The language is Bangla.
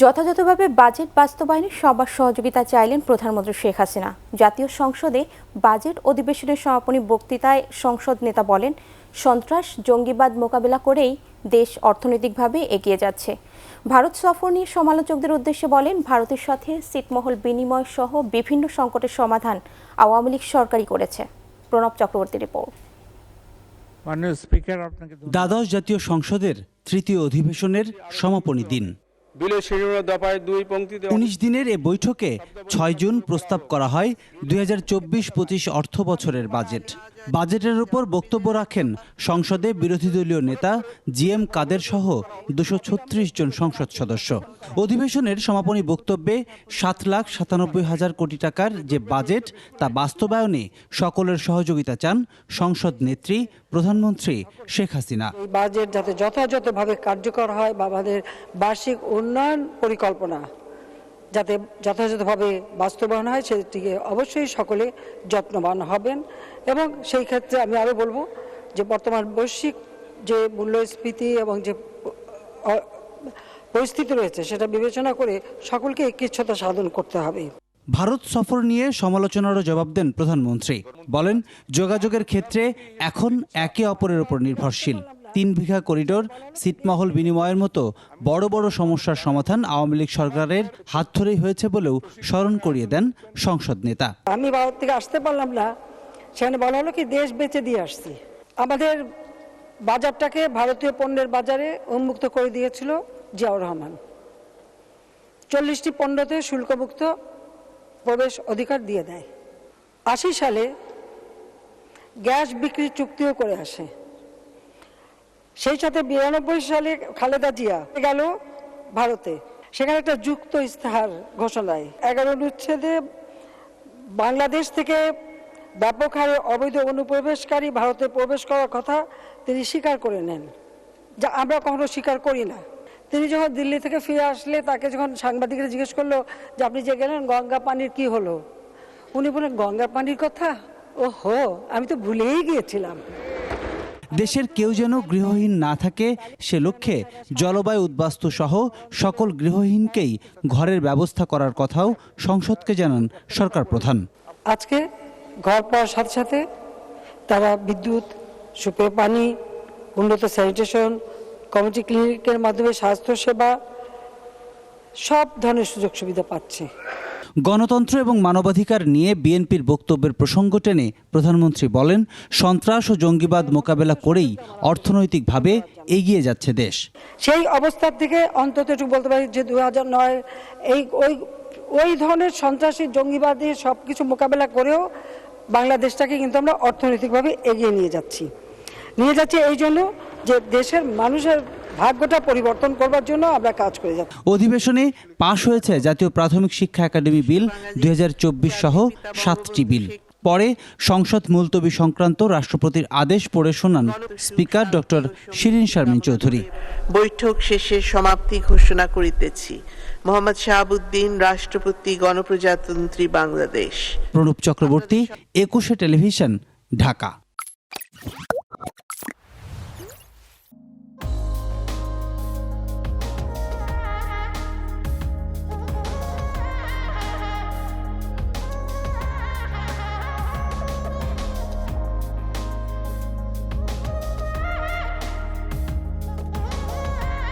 যথাযথভাবে বাজেট বাস্তবায়নে সবার সহযোগিতা চাইলেন প্রধানমন্ত্রী শেখ হাসিনা। জাতীয় সংসদে বাজেট অধিবেশনের সমাপনী বক্তৃতায় সংসদ নেতা বলেন সন্ত্রাস জঙ্গিবাদ মোকাবেলা করেই দেশ অর্থনৈতিকভাবে এগিয়ে যাচ্ছে। ভারত সফর নিয়ে সমালোচকদের উদ্দেশ্যে বলেন ভারতের সাথে সিটমহল বিনিময় সহ বিভিন্ন সংকটের সমাধান আওয়ামী লীগ সরকারই করেছে। প্রণব চক্রবর্তী রিপোর্ট। মাননীয় স্পিকার আপনাকে ধন্যবাদ। দ্বাদশ জাতীয় সংসদের তৃতীয় অধিবেশনের সমাপনী দিন। উনিশ দিনের এ বৈঠকে ছয় জুন প্রস্তাব করা হয় দুই হাজার চব্বিশ পঁচিশ অর্থ বছরের বাজেট। বাজেটের উপর বক্তব্য রাখেন সংসদে বিরোধী দলীয় নেতা জি এম কাদের সহ দুশো ছত্রিশ জন সংসদ সদস্য। অধিবেশনের সমাপনী বক্তব্যে সাত লাখ সাতানব্বই হাজার কোটি টাকার যে বাজেট তা বাস্তবায়নে সকলের সহযোগিতা চান সংসদ নেত্রী, প্রধানমন্ত্রী শেখ হাসিনা। বাজেট যাতে যথাযথভাবে কার্যকর হয় বা আমাদের বার্ষিক উন্নয়ন পরিকল্পনা যাতে যথাযথভাবে বাস্তবায়ন হয়, সেটিকে অবশ্যই সকলে যত্নবান হবেন। এবং সেই ক্ষেত্রে আমি আরও বলব যে বর্তমান বৈশ্বিক যে মূল্যস্ফীতি এবং যে পরিস্থিতি রয়েছে, সেটা বিবেচনা করে সকলকে ঐক্যচ্ছতা সাধন করতে হবে। ভারত সফর নিয়ে সমালোচনারও জবাব দেন প্রধানমন্ত্রী। বলেন, যোগাযোগের ক্ষেত্রে এখন একে অপরের উপর নির্ভরশীল। তিন বিঘা করিডোর ছিটমহল বিনিময়ের মতো বড় বড় সমস্যার সমাধান আওয়ামী লীগ সরকারের হাত ধরেই হয়েছে বলেও স্মরণ করিয়ে দেন সংসদ নেতা। আমি ভারত থেকে আসতে পারলাম না, সেখানে বলা হলো কি দেশ বেচে দিয়ে আসছি। আমাদের বাজারটাকে ভারতীয় পণ্যের বাজারে উন্মুক্ত করে দিয়েছিল জিয়াউর রহমান। চল্লিশটি পণ্যতে শুল্কমুক্ত প্রবেশ অধিকার দিয়ে দেয়। আশি সালে গ্যাস বিক্রি চুক্তিও করে আসে। সেই সাথে বিরানব্বই সালে খালেদা জিয়া গেল ভারতে। সেখানে একটা যুক্ত ইস্তেহার ঘোষণায়। এগারো অনুচ্ছেদে বাংলাদেশ থেকে ব্যাপক হারে অবৈধ অনুপ্রবেশকারী ভারতে প্রবেশ করার কথা তিনি স্বীকার করে নেন, যা আমরা কখনো স্বীকার করি না। তিনি যখন দিল্লি থেকে ফিরে আসলে তাকে যখন সাংবাদিকরা জিজ্ঞেস করল যে, আপনি যে গেলেন, গঙ্গা পানির কি হলো? উনি বলেন গঙ্গা পানির কথা? ও হো আমি তো ভুলেই গিয়েছিলাম। দেশের কেউ যেন গৃহহীন না থাকে সে লক্ষ্যে জলবায়ু উদ্বাস্তু সহ সকল গৃহহীনকেই ঘরের ব্যবস্থা করার কথাও সংসদকে জানান সরকার প্রধান। আজকে ঘর পাওয়ার সাথে সাথে তারা বিদ্যুৎ সুপেয় পানি, উন্নত স্যানিটেশন কমিউনিটি ক্লিনিকের মাধ্যমে স্বাস্থ্যসেবা, সব ধরনের সুযোগ সুবিধা পাচ্ছে। গণতন্ত্র এবং মানবাধিকার নিয়ে বিএনপির বক্তব্যের প্রসঙ্গ টেনে প্রধানমন্ত্রী বলেন, সন্ত্রাস ও জঙ্গিবাদ মোকাবেলা করেই অর্থনৈতিকভাবে এগিয়ে যাচ্ছে দেশ। সেই অবস্থার থেকে অন্তত একটু বলতে পারি যে দু নয়, এই ওই ওই ধরনের সন্ত্রাসী, জঙ্গিবাদী সব কিছু মোকাবেলা করেও বাংলাদেশটাকে কিন্তু আমরা অর্থনৈতিকভাবে এগিয়ে নিয়ে যাচ্ছি। নিয়ে যাচ্ছি এই জন্য যে দেশের মানুষের ভাগ্যটা পরিবর্তন করবার জন্য আমরা কাজ করে যাচ্ছি। অধিবেশনে পাশ হয়েছে জাতীয় প্রাথমিক শিক্ষা একাডেমি বিল দুই হাজার চব্বিশ সহ সাতটি বিল। পরে সংসদ মুলতবি সংক্রান্ত রাষ্ট্রপতির আদেশ পড়ে শোনান স্পিকার ডক্টর শিরিন শারমিন চৌধুরী। বৈঠক শেষে সমাপ্তি ঘোষণা করিতেছি। মোহাম্মদ শাহাবুদ্দিন রাষ্ট্রপতি গণপ্রজাতন্ত্রী বাংলাদেশ। প্রণব চক্রবর্তী একুশে টেলিভিশন ঢাকা।